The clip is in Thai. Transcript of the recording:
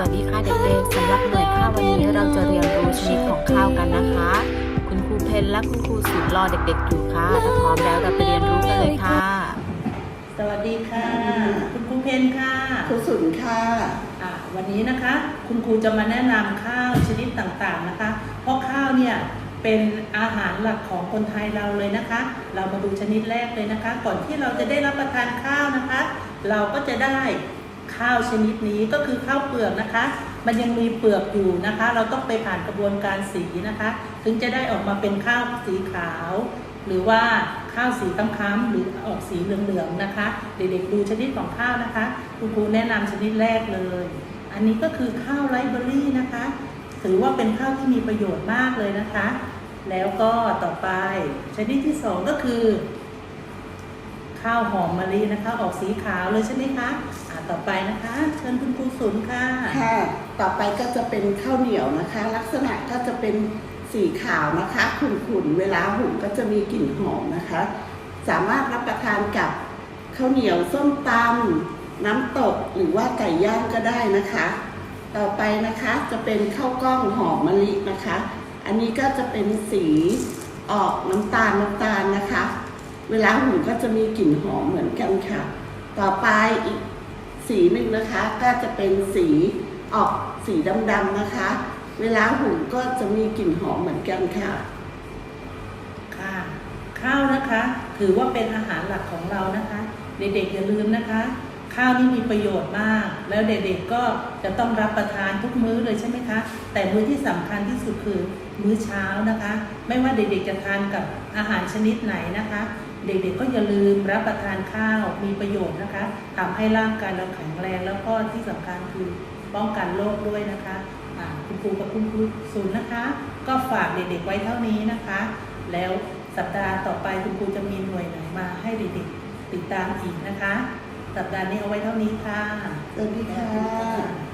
วัสดีค่ะเด็กๆสำหรับหน่วยข้าววันนี้เราจะเรียนรู้ชนิดของข้าวกันนะคะ คุณครูเพนและคุณครูสุรอเด็กๆอยู่ค่ะถ้าพร้อมแล้วเราไปเรียนรู้กันเลยค่ะ สวัสดีค่ะ คุณครูเพนค่ะครูสุนค่ะอะ วันนี้นะคะ คุณครูจะมาแนะนำข้าวชนิดต่างๆนะคะ เพราะข้าวเนี่ยเป็นอาหารหลักของคนไทยเราเลยนะคะ เรามาดูชนิดแรกเลยนะคะ ก่อนที่เราจะได้รับประทานข้าวนะคะ เราก็จะได้ ข้าวชนิดนี้ก็คือข้าวเปลือกนะคะ มันยังมีเปลือกอยู่นะคะ เราต้องไปผ่านกระบวนการสีนะคะ ถึงจะได้ออกมาเป็นข้าวสีขาว หรือว่าข้าวสีค้ำๆหรือออกสีเหลืองๆนะคะ เด็กๆดูชนิดของข้าวนะคะคุณครูแนะนำชนิดแรกเลย อันนี้ก็คือข้าวไรเบอร์รี่นะคะ ถือว่าเป็นข้าวที่มีประโยชน์มากเลยนะคะ แล้วก็ต่อไปชนิดที่สองก็คือ ข้าวหอมมะลินะคะ ออกสีขาวเลยใช่ไหมคะอ่าต่อไปนะคะ เชิญคุณครูสุนค่ะ ค่ะ ต่อไปก็จะเป็นข้าวเหนียวนะคะ ลักษณะก็จะเป็นสีขาวนะคะขุ่นๆเวลาหุงก็จะมีกลิ่นหอมนะคะ สามารถรับประทานกับข้าวเหนียวส้มตำน้ำตกหรือว่าไก่ย่างก็ได้นะคะ ต่อไปนะคะจะเป็นข้าวกล้องหอมมะลินะคะ อันนี้ก็จะเป็นสีออกน้ำตาลน้ำตาลนะคะ เวลาหุงก็จะมีกลิ่นหอมเหมือนกันค่ะ ต่อไปอีกสีหนึ่งนะคะ ก็จะเป็นสีออกสีดำๆนะคะ เวลาหุงก็จะมีกลิ่นหอมเหมือนกันค่ะค่ะ ข้าวนะคะ ถือว่าเป็นอาหารหลักของเรานะคะ เด็กๆอย่าลืมนะคะ ข้าวนี่มีประโยชน์มาก แล้วเด็กๆก็จะต้องรับประทานทุกมื้อเลยใช่ไหมคะ แต่มื้อที่สำคัญที่สุดคือมื้อเช้านะคะ ไม่ว่าเด็กๆจะทานกับอาหารชนิดไหนนะคะ เด็กๆก็อย่าลืมรับประทานข้าวมีประโยชน์นะคะทำให้ร่างกายเราแข็งแรงแล้วก็ที่สำคัญคือป้องกันโรคด้วยนะคะคุณครูกับคุณครูศูนย์นะคะ ก็ฝากเด็กๆไว้เท่านี้นะคะ แล้วสัปดาห์ต่อไปคุณครูจะมีหน่วยไหนมาให้เด็กๆติดตามอีกนะคะ สัปดาห์นี้เอาไว้เท่านี้ค่ะ สวัสดีค่ะ